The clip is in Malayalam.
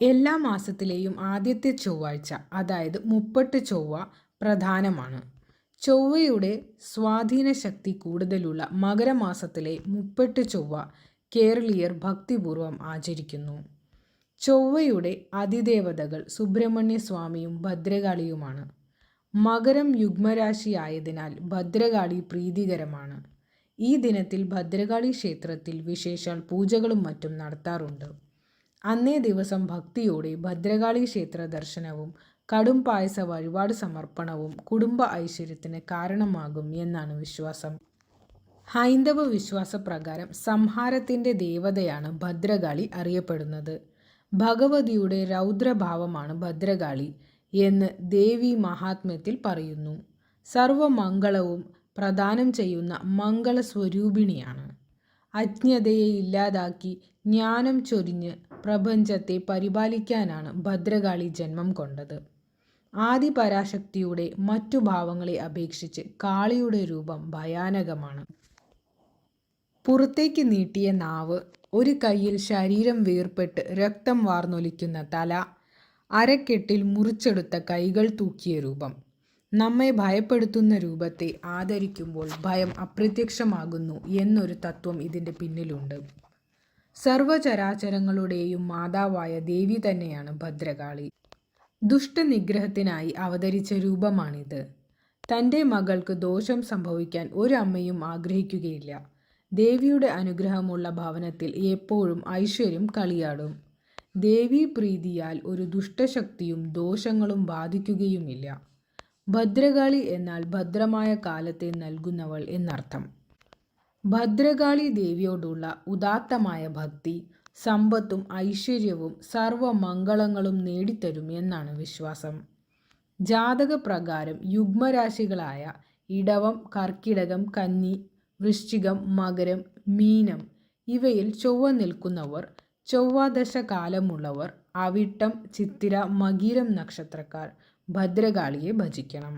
എല്ലാ മാസത്തിലെയും ആദ്യത്തെ ചൊവ്വാഴ്ച അതായത് മുപ്പട്ട് ചൊവ്വ പ്രധാനമാണ്. ചൊവ്വയുടെ സ്വാധീന ശക്തി കൂടുതലുള്ള മകരമാസത്തിലെ മുപ്പട്ട് ചൊവ്വ കേരളീയർ ഭക്തിപൂർവം ആചരിക്കുന്നു. ചൊവ്വയുടെ അതിദേവതകൾ സുബ്രഹ്മണ്യ സ്വാമിയും ഭദ്രകാളിയുമാണ്. മകരം യുഗ്മരാശിയായതിനാൽ ഭദ്രകാളി പ്രീതികരമാണ്. ഈ ദിനത്തിൽ ഭദ്രകാളി ക്ഷേത്രത്തിൽ വിശേഷാൽ പൂജകളും മറ്റും നടത്താറുണ്ട്. അന്നേ ദിവസം ഭക്തിയോടെ ഭദ്രകാളി ക്ഷേത്ര ദർശനവും കടും പായസ വഴിപാട് സമർപ്പണവും കുടുംബ ഐശ്വര്യത്തിന് കാരണമാകും എന്നാണ് വിശ്വാസം. ഹൈന്ദവ വിശ്വാസപ്രകാരം സംഹാരത്തിന്റെ ദേവതയാണ് ഭദ്രകാളി അറിയപ്പെടുന്നത്. ഭഗവതിയുടെ രൗദ്രഭാവമാണ് ഭദ്രകാളി എന്ന് ദേവി മഹാത്മ്യത്തിൽ പറയുന്നു. സർവമംഗളവും പ്രദാനം ചെയ്യുന്ന മംഗളസ്വരൂപിണിയാണ്. അജ്ഞതയെ ഇല്ലാതാക്കി ജ്ഞാനം ചൊരിഞ്ഞ് പ്രപഞ്ചത്തെ പരിപാലിക്കാനാണ് ഭദ്രകാളി ജന്മം കൊണ്ടത്. ആദിപരാശക്തിയുടെ മറ്റു ഭാവങ്ങളെ അപേക്ഷിച്ച് കാളിയുടെ രൂപം ഭയാനകമാണ്. പുറത്തേക്ക് നീട്ടിയ നാവ് ഒരു കൈയിൽ ശരീരം വീർപ്പെട്ട് രക്തം വാർന്നൊലിക്കുന്ന തല അരക്കെട്ടിൽ മുറിച്ചെടുത്ത കൈകൾ തൂക്കിയ രൂപം. നമ്മെ ഭയപ്പെടുത്തുന്ന രൂപത്തെ ആദരിക്കുമ്പോൾ ഭയം അപ്രത്യക്ഷമാകുന്നു എന്നൊരു തത്വം ഇതിന്റെ പിന്നിലുണ്ട്. സർവചരാചരങ്ങളുടെയും മാതാവായ ദേവി തന്നെയാണ് ഭദ്രകാളി. ദുഷ്ടനിഗ്രഹത്തിനായി അവതരിച്ച രൂപമാണിത്. തന്റെ മകൾക്ക് ദോഷം സംഭവിക്കാൻ ഒരു അമ്മയും ആഗ്രഹിക്കുകയില്ല. ദേവിയുടെ അനുഗ്രഹമുള്ള ഭവനത്തിൽ എപ്പോഴും ഐശ്വര്യം കളിയാടും. ദേവി പ്രീതിയാൽ ഒരു ദുഷ്ടശക്തിയും ദോഷങ്ങളും ബാധിക്കുകയുമില്ല. ഭദ്രകാളി എന്നാൽ ഭദ്രമായ കാലത്തെ നൽകുന്നവൾ എന്നർത്ഥം. ഭദ്രകാളി ദേവിയോടുള്ള ഉദാത്തമായ ഭക്തി സമ്പത്തും ഐശ്വര്യവും സർവമംഗളങ്ങളും നേടിത്തരും എന്നാണ് വിശ്വാസം. ജാതകപ്രകാരം യുഗ്മരാശികളായ ഇടവം കർക്കിടകം കന്നി വൃശ്ചികം മകരം മീനം ഇവയിൽ ചൊവ്വ നിൽക്കുന്നവർ ചൊവ്വാദശ കാലമുള്ളവർ അവിട്ടം ചിത്തിര മകീരം നക്ഷത്രക്കാർ ഭദ്രകാളിയെ ഭജിക്കണം.